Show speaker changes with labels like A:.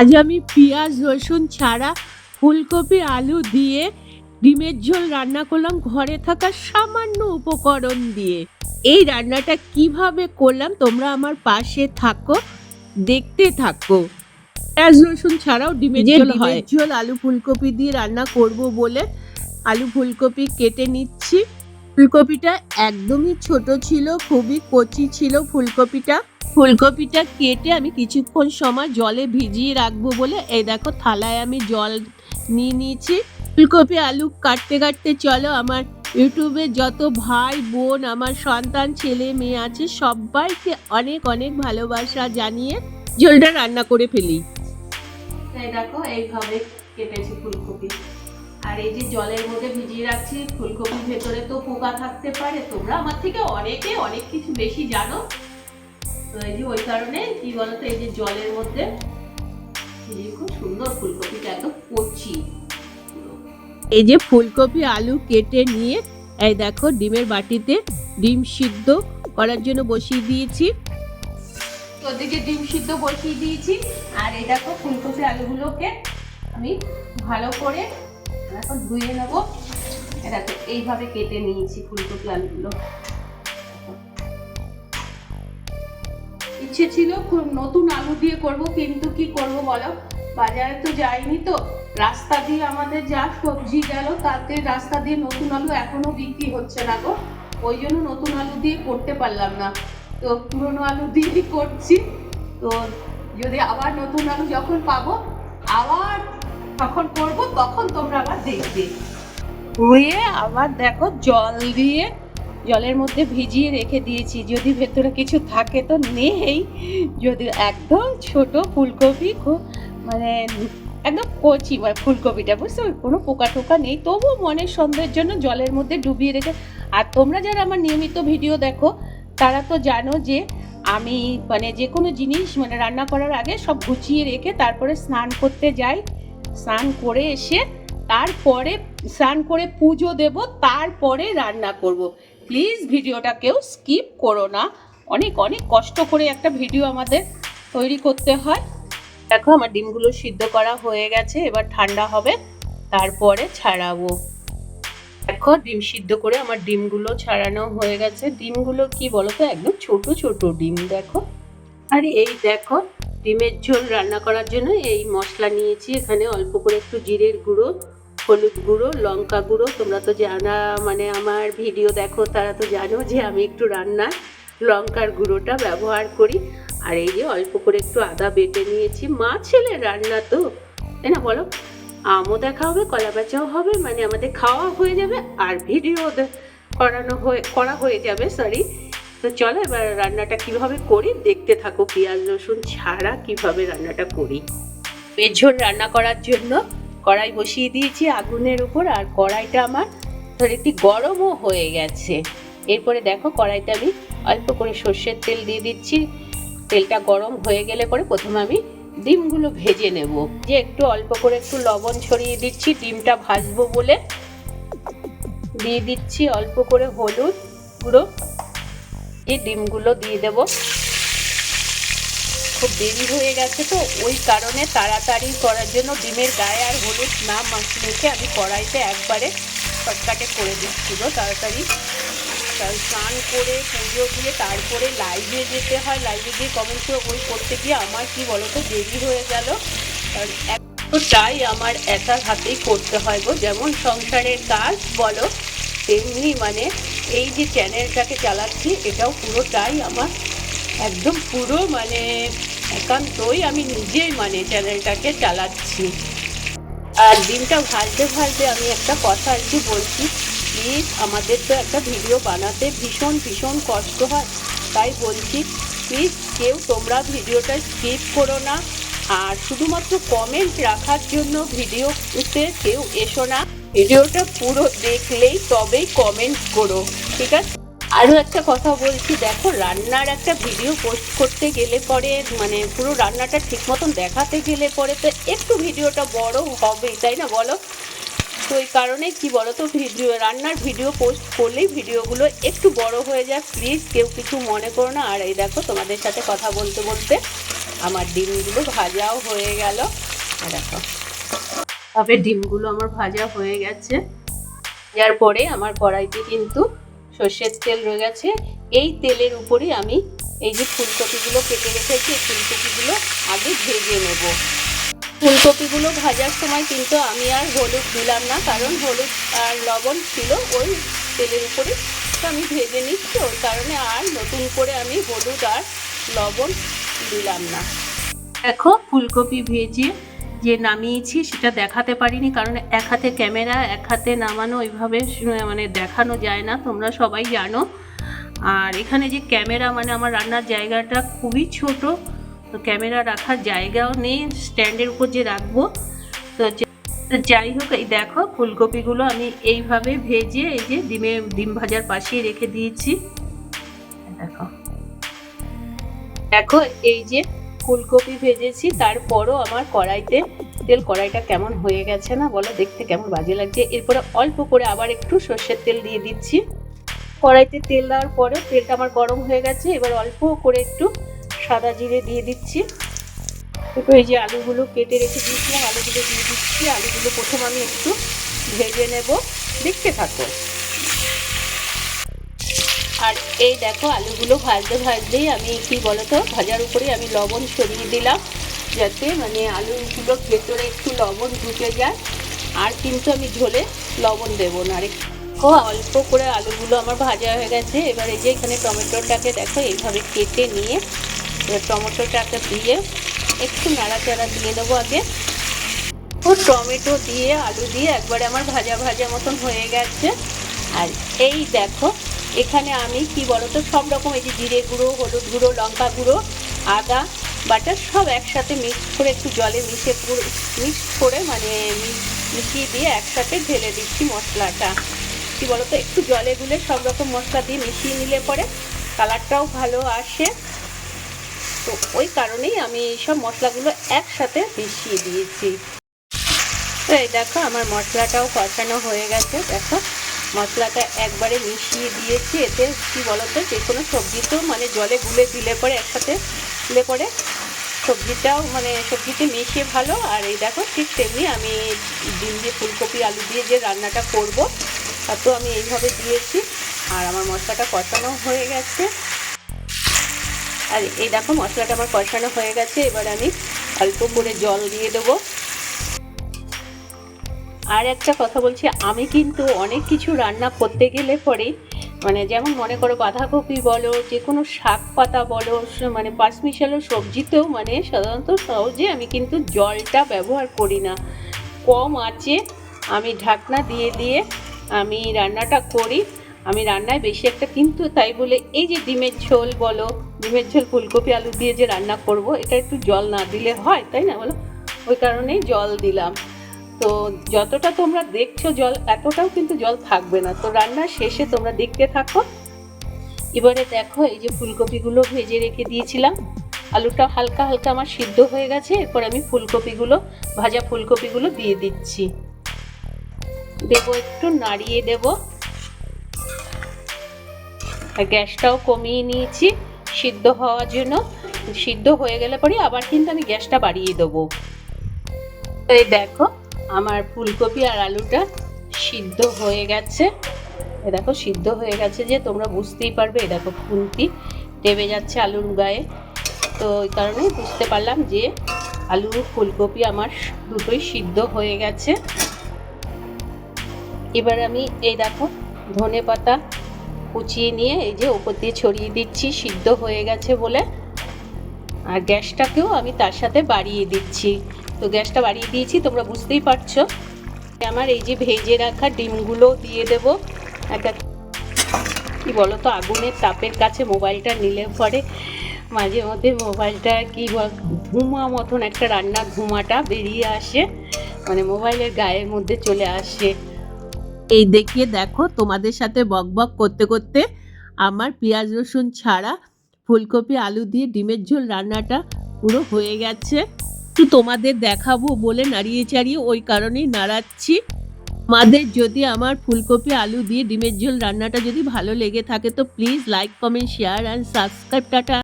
A: আজ আমি পেঁয়াজ রসুন ছাড়া ফুলকপি আলু দিয়ে ডিমের ঝোল রান্না করলাম ঘরে থাকা সামান্য উপকরণ দিয়ে। এই রান্নাটা কীভাবে করলাম তোমরা আমার পাশে থাকো দেখতে থাকো। পেঁয়াজ রসুন ছাড়াও ডিমের ঝোল হয়। ঝোল আলু ফুলকপি দিয়ে রান্না করব বলে আলু ফুলকপি কেটে নিচ্ছি। ফুলকপিটা একদমই ছোট ছিল খুবই কচি ছিল ফুলকপিটা। ফুলকপিটা কেটে আমি কিছুক্ষণ সময় জলে ভিজিয়ে রাখব বলে, এই দেখো থালায় আমি জল নিয়ে নিয়েছি। ফুলকপি, আলু কাটতে কাটতে চলো, আমার ইউটিউবে যত ভাই, বোন, আমার সন্তান, ছেলে, মেয়ে আছে, সবাইকে অনেক অনেক ভালোবাসা জানিয়ে ঝোলটা রান্না করে ফেলি। দেখো, এইভাবে কেটেছি ফুলকপি। আর এই যে জলের মধ্যে ভিজিয়ে রাখছি, ফুলকপির ভেতরে তো পোকা থাকতে পারে, তোমরা আমার থেকে অনেকে অনেক কিছু বেশি জানো। তো এই যে ওই কারণে কি বলতো এই যে জলের মধ্যে খুব সুন্দর ফুলকপিটা একদম কচি এই যে ফুলকপি আলু কেটে নিয়ে এই দেখো ডিমের বাটিতে ডিম সিদ্ধ করার জন্য বসিয়ে দিয়েছি। ওদিকে ডিম সিদ্ধ বসিয়ে দিয়েছি আর এই দেখো ফুলকপি আলুগুলোকে আমি ভালো করে এখন ধুয়ে নেব। দেখো এইভাবে কেটে নিয়েছি ফুলকপি আলুগুলো। ইচ্ছে ছিল, খুব নতুন আলু দিয়ে করব, কিন্তু কি করব বলো? বাজারে তো যাইনি তো। রাস্তা দিয়ে আমাদের যা সবজি গেল, তাতে রাস্তা দিয়ে নতুন আলু এখনও বিক্রি হচ্ছে না গো। ওই জন্য নতুন আলু দিয়ে করতে পারলাম না। তো পুরনো আলু দিয়েই করছি। তো যদি আবার নতুন আলু যখন পাবো, আবার তখন করব, তখন তোমরা আবার দেখবে। ধুয়ে আবার দেখো জল দিয়ে জলের মধ্যে ভিজিয়ে রেখে দিয়েছি। যদি ভেতরে কিছু থাকে তো নেই। যদি একদম ছোট ফুলকপি, খুব মানে একদম কচি মানে ফুলকপিটা বুঝতে? কোনো পোকা টোকা নেই। তবুও মনের সন্দেহের জন্য জলের মধ্যে ডুবিয়ে রেখে আর তোমরা যারা আমার নিয়মিত ভিডিও দেখো, তারা তো জানো যে আমি মানে যে কোনো জিনিস মানে রান্না করার আগে সব গুছিয়ে রেখে তারপরে স্নান করতে যাই। স্নান করে এসে তারপরে স্নান করে পুজো দেব, তারপরে রান্না করব। প্লিজ ভিডিওটা কেউ স্কিপ করো না। অনেক অনেক কষ্ট করে একটা ভিডিও আমাদের তৈরি করতে হয়। দেখো আমার ডিমগুলো সিদ্ধ করা হয়ে গেছে, এবার ঠান্ডা হবে, তারপরে ছাড়াবো। দেখো, ডিম সিদ্ধ করে আমার ডিমগুলো ছাড়ানো হয়ে গেছে। ডিমগুলো কি বলো তো একদম ছোট ছোট ডিম, দেখো। আর এই দেখো, ডিমের ঝোল রান্না করার জন্য এই মশলা নিয়েছি। এখানে অল্প করে একটু জিরের গুঁড়ো হলুদ গুঁড়ো, লঙ্কা গুঁড়ো। তোমরা তো জানা মানে আমার ভিডিও দেখো, তারা তো জানো যে আমি একটু রান্না লঙ্কার গুঁড়োটা ব্যবহার করি। আর এই যে অল্প করে একটু আদা বেটে নিয়েছি। মা ছেলে রান্না তো, তাই না বলো? আমও দেখা হবে, কলা বেচাও হবে মানে আমাদের খাওয়া হয়ে যাবে আর ভিডিও করানো হয়ে, করা হয়ে যাবে সরি তো চলো এবার রান্নাটা কীভাবে করি, দেখতে থাকো। পেঁয়াজ, রসুন ছাড়া কীভাবে রান্নাটা করি। পেঁচঝোল রান্না করার জন্য কড়াই বসিয়ে দিয়েছি আগুনের উপর, আর কড়াইটা আমার ধর একটি গরমও হয়ে গেছে। এরপরে দেখো কড়াইতে আমি অল্প করে সর্ষের তেল দিয়ে দিচ্ছি। তেলটা গরম হয়ে গেলে পরে প্রথমে আমি ডিমগুলো ভেজে নেব। যে একটু অল্প করে একটু লবণ ছড়িয়ে দিচ্ছি, ডিমটা ভাজবো বলে। দিয়ে দিচ্ছি অল্প করে হলুদ গুঁড়ো। এই ডিমগুলো দিয়ে দেব। খুব দেরি হয়ে গেছে তো, ওই কারণে তাড়াতাড়ি করার জন্য ডিমের গায়ে আর হলুদ না মেখে আমি কড়াইতে একবারে শর্টকাটে করে দিচ্ছি গো তাড়াতাড়ি স্নান করে, পুজো দিয়ে তারপরে লাইভে যেতে হয়। লাইভে গিয়ে কমেন্ট করে বই করতে গিয়ে আমার কি বলতো, দেরি হয়ে গেল। কারণ একটাই আমার একার হাতেই করতে হয় গো। যেমন সংসারের কাজ বলো, তেমনি মানে এই যে চ্যানেলটাকে চালাচ্ছি, এটাও পুরোটাই আমার একদম পুরো মানে একান্তই আমি নিজেই মানে চ্যানেলটাকে চালাচ্ছি। আর ডিমটা ভাজতে ভাজতে আমি একটা কথা আর কি বলছি প্লিজ আমাদের তো একটা ভিডিও বানাতে ভীষণ ভীষণ কষ্ট হয়, তাই বলছি প্লিজ কেউ তোমরা ভিডিওটা স্কিপ করো না। আর শুধুমাত্র কমেন্ট রাখার জন্য ভিডিওতে কেউ এসো না, ভিডিওটা পুরো দেখলেই তবেই কমেন্ট করো, ঠিক আছে? আরও একটা কথা বলছি, দেখো রান্নার একটা ভিডিও পোস্ট করতে গেলে পরে মানে পুরো রান্নাটা ঠিক মতন দেখাতে গেলে পরে তো একটু ভিডিওটা বড় হবেই, তাই না বলো? তো এই কারণে কি বলো তো ভিডিও রান্নার ভিডিও পোস্ট করলেই ভিডিওগুলো একটু বড় হয়ে যায়। প্লিজ কেউ কিছু মনে করো না। আর এই দেখো, তোমাদের সাথে কথা বলতে বলতে আমার ডিমগুলো ভাজাও হয়ে গেল। দেখো, তবে ডিমগুলো আমার ভাজা হয়ে গেছে। যার পরে আমার কড়াইতে কিন্তু সর্ষের তেল রয়ে গেছে। এই তেলের উপরে আমি এই যে ফুলকপিগুলো কেটে রেখেছি, এই ফুলকপিগুলো আগে ভেজে নেব। ফুলকপিগুলো ভাজার সময় কিন্তু আমি আর হলুদ দিলাম না, কারণ হলুদ আর লবণ ছিল, ওই তেলের উপরে তো আমি ভেজে নিচ্ছি ওই কারণে আর নতুন করে আমি হলুদ আর লবণ দিলাম না। দেখো, ফুলকপি ভেজে যে নামিয়েছি সেটা দেখাতে পারিনি, কারণ এক হাতে ক্যামেরা, এক হাতে নামানো ওইভাবে মানে দেখানো যায় না, তোমরা সবাই জানো। আর এখানে যে ক্যামেরা মানে আমার রান্নার জায়গাটা খুবই ছোট, তো ক্যামেরা রাখার জায়গাও নেই, স্ট্যান্ডের উপর যে রাখব। তো যাই হোক, এই দেখো ফুলকপিগুলো আমি এইভাবে ভেজে, এই যে ডিমে, ডিম ভাজার পাশেই রেখে দিয়েছি। দেখো। দেখো, এই যে ফুলকপি ভেজেছি, তারপরও আমার কড়াইতে তেল, কড়াইটা কেমন হয়ে গেছে না বলো, দেখতে কেমন বাজে লাগছে। এরপরে অল্প করে আবার একটু সর্ষের তেল দিয়ে দিচ্ছি। কড়াইতে তেল দেওয়ার পরে তেলটা আমার গরম হয়ে গেছে, এবার অল্প করে একটু সাদা জিরে দিয়ে দিচ্ছি। একটু এই যে আলুগুলো কেটে রেখে দিয়েছিলাম, আলুগুলো দিয়ে দিচ্ছি। আলুগুলো প্রথম আমি একটু ভেজে নেব, দেখতে থাকো। আর এই দেখো আলুগুলো ভাজতে ভাজতেই আমি, কি বলতো, ভাজার উপরে আমি লবণ ছড়িয়ে দিলাম, যাতে মানে আলুগুলো ভেতরে একটু লবণ ঢুকে যায়। আর কিন্তু আমি ঝোলে লবণ দেবো না। আর একটু অল্প করে আলুগুলো আমার ভাজা হয়ে গেছে। এবার এই যে এখানে টমেটোটাকে দেখো, এইভাবে কেটে নিয়ে, এবার টমেটোটাকে দিয়ে একটু নাড়াচাড়া দিয়ে দেবো আগে। ও, টমেটো দিয়ে, আলু দিয়ে একবারে আমার ভাজা ভাজা মতন হয়ে গেছে। আর এই দেখো এখানে আমি কি বলতো, সব রকম এই যে জিরে গুঁড়ো, হলুদ গুঁড়ো, লঙ্কা গুঁড়ো, আদা বাটা সব একসাথে মিক্স করে একটু জলে মিশে মিক্স করে মানে মিশিয়ে দিয়ে একসাথে ঢেলে দিচ্ছি মশলাটা। কি বলতো, একটু জলে গুলে সব রকম মশলা দিয়ে মিশিয়ে নিলে পরে কালারটাও ভালো আসে। তো ওই কারণেই আমি সব মশলাগুলো একসাথে মিশিয়ে দিয়েছি। তো এই দেখো, আমার মশলাটাও কষানো হয়ে গেছে, দেখো। মশলাটা একবারে মিশিয়ে দিয়েছি। এতে কি বলতো, যে কোনো সবজি তো মানে জলে গুলে দিলে পরে একসাথে দিলে পরে সবজিটাও মানে সবজিতে মিশিয়ে ভালো। আর এই দেখো, ঠিক তেমনি আমি ডিম দিয়ে ফুলকপি, আলু দিয়ে যে রান্নাটা করব, তাতেও আমি এইভাবে দিয়েছি। আর আমার মশলাটা কষানো হয়ে গেছে। আর এই দেখো, মশলাটা আমার কষানো হয়ে গেছে। এবার আমি অল্প করে জল দিয়ে দেবো। আর একটা কথা বলছি, আমি কিন্তু অনেক কিছু রান্না করতে গেলে পরে মানে যেমন মনে করো বাঁধাকপি বলো যে কোনো শাক পাতা বলো মানে পাঁচমিশালো সবজিতেও মানে সাধারণত সহজে আমি কিন্তু জলটা ব্যবহার করি না। কম আছে আমি ঢাকনা দিয়ে দিয়ে আমি রান্নাটা করি। আমি রান্নায় বেশি একটা কিন্তু তাই বলে এই যে ডিমের ঝোল বলো, ডিমের ঝোল ফুলকপি, আলু দিয়ে যে রান্না করব, এটা একটু জল না দিলে হয়, তাই না বলো? ওই কারণেই জল দিলাম। তো যতটা তোমরা দেখছ জল, এতটাও কিন্তু জল থাকবে না। তো রান্নার শেষে তোমরা দেখতে থাকো। এবারে দেখো, এই যে ফুলকপিগুলো ভেজে রেখে দিয়েছিলাম। আলুটা হালকা হালকা আমার সিদ্ধ হয়ে গেছে। এরপর আমি ফুলকপিগুলো, ভাজা ফুলকপিগুলো দিয়ে দিচ্ছি। দেবো একটু, নাড়িয়ে দেব। গ্যাসটাও কমিয়ে নিয়েছি সিদ্ধ হওয়ার জন্য। সিদ্ধ হয়ে গেলে পরে আবার কিন্তু আমি গ্যাসটা বাড়িয়ে দেবো। এই দেখো আমার ফুলকপি আর আলুটা সিদ্ধ হয়ে গেছে। এ দেখো, সিদ্ধ হয়ে গেছে যে, তোমরা বুঝতেই পারবে। এ দেখো, খুন্তি দেবে যাচ্ছে আলুর গায়ে। তো ওই কারণে বুঝতে পারলাম যে, আলু, ফুলকপি আমার দুটোই সিদ্ধ হয়ে গেছে। এবার আমি এই দেখো, ধনে পাতা কুচিয়ে নিয়ে এই যে ওপর দিয়ে ছড়িয়ে দিচ্ছি, সিদ্ধ হয়ে গেছে বলে। আর গ্যাসটাকেও আমি তার সাথে বাড়িয়ে দিচ্ছি। তো গ্যাসটা বাড়িয়ে দিয়েছি, তোমরা বুঝতেই পারছ। আমার এই যে ভেজে রাখা ডিমগুলো দিয়ে দেব। একটা কি বলো তো আগুনের তাপের কাছে মোবাইলটা নিলে পরে মাঝে মধ্যে মোবাইলটা কি বল ধুমা মতন একটা রান্নার ধুমাটা বেরিয়ে আসে। মানে মোবাইলের গায়ের মধ্যে চলে আসে। এই দেখিয়ে দেখো, তোমাদের সাথে বকবক করতে করতে আমার পেঁয়াজ রসুন ছাড়া ফুলকপি, আলু দিয়ে ডিমের ঝোল রান্নাটা পুরো হয়ে গেছে। একটু তোমাদের দেখাবো বলে নাড়িয়ে চাড়িয়ে ওই কারণেই নাড়াচ্ছি। মাদের যদি আমার ফুলকপি, আলু দিয়ে ডিমের ঝোল রান্নাটা যদি ভালো লেগে থাকে, তো please like comment share and subscribe tata.